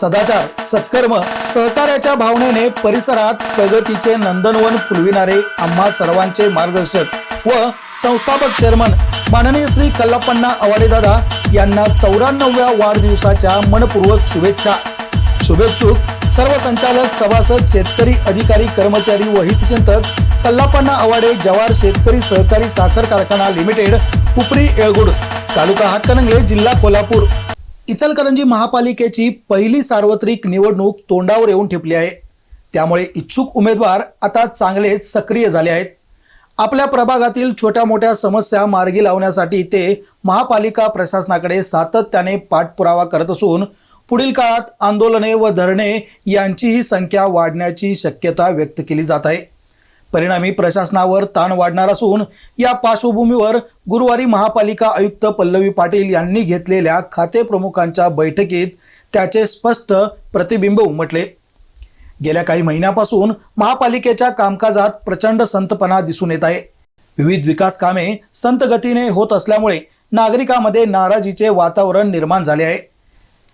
सदाचार सत्कर्म सहकार्याच्या भावनेने परिसरात प्रगतीचे नंदनवन फुलविणारे आम्हा सर्वांचे मार्गदर्शक व संस्थापक चेअरमन माननीय श्री कल्लापण्णा अवाडेदादा यांना चौऱ्याण्णव्या वाढदिवसाच्या मनपूर्वक शुभेच्छा. शुभेच्छुक सर्व संचालक सभासद शेतकरी अधिकारी कर्मचारी व हितचिंतक कल्लापण्णा अवाडे जवार शेतकरी सहकारी साखर कारखाना लिमिटेड उपरी येळगुड तालुका हातकणंगले जिल्हा कोल्हापूर. इचलकरंजी महापालिकेची पहिली सार्वत्रिक निवडणूक तोंडावर येऊन ठेपली आहे. त्यामुळे इच्छुक उमेदवार आता चांगलेच सक्रिय झाले आहेत. आपल्या प्रभागातील छोट्या मोठ्या समस्या मार्गी लावण्यासाठी ते महापालिका प्रशासनाकडे सातत्याने पाठपुरावा करत असून पुढील काळात आंदोलने व धरणे यांचीही संख्या वाढण्याची शक्यता व्यक्त केली जात आहे. परिणामी प्रशासनावर ताण वाढणार असून या पार्श्वभूमीवर गुरुवारी महापालिका आयुक्त पल्लवी पाटील यांनी घेतलेल्या खाते प्रमुखांच्या बैठकीत त्याचे स्पष्ट प्रतिबिंब उमटले. गेल्या काही महिन्यापासून महापालिकेच्या कामकाजात प्रचंड संतपणा दिसून येत आहे. विविध विकास कामे संत गतीने होत असल्यामुळे नागरिकांमध्ये नाराजीचे वातावरण निर्माण झाले आहे.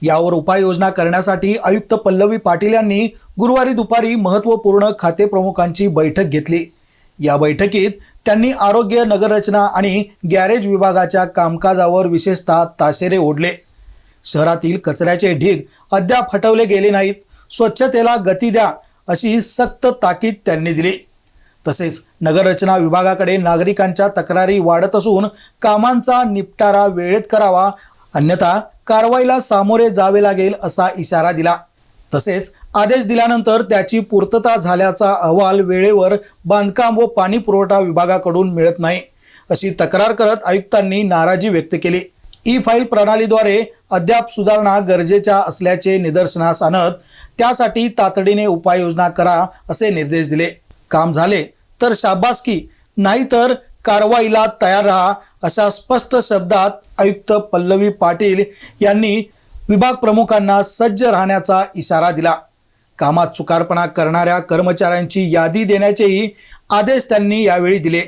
यावर उपाययोजना करण्यासाठी आयुक्त पल्लवी पाटील यांनी गुरुवारी दुपारी महत्त्वपूर्ण खाते प्रमुखांची बैठक घेतली. या बैठकीत त्यांनी आरोग्य नगररचना आणि गॅरेज विभागाच्या कामकाजावर विशेषतः ताशेरे ओढले. शहरातील कचऱ्याचे ढीग अद्याप हटवले गेले नाहीत. स्वच्छतेला गती द्या अशी सक्त ताकीद त्यांनी दिली. तसेच नगररचना विभागाकडे नागरिकांच्या तक्रारी वाढत असून कामांचा निपटारा वेळेत करावा अन्यथा कारवाईला सामोरे जावे लागेल असा इशारा दिला. तसेच आदेश दिल्यानंतर त्याची पूर्तता झाल्याचा अहवाल वेळेवर बांधकाम व पाणी पुरवठा विभागाकडून मिळत नाही अशी तक्रार करत आयुक्तांनी नाराजी व्यक्त केली. ई फाईल प्रणालीद्वारे अद्याप सुधारणा गरजेच्या असल्याचे निदर्शनास आणत त्यासाठी तातडीने उपाययोजना करा असे निर्देश दिले. काम झाले तर शाबासकी नाहीतर कारवाईला तयार राहा अशा स्पष्ट शब्दात आयुक्त पल्लवी पाटील यांनी विभाग प्रमुखांना सज्ज राहण्याचा इशारा दिला. कामात चुकारपणा करणाऱ्या कर्मचाऱ्यांची यादी देण्याचेही आदेश त्यांनी यावेळी दिले.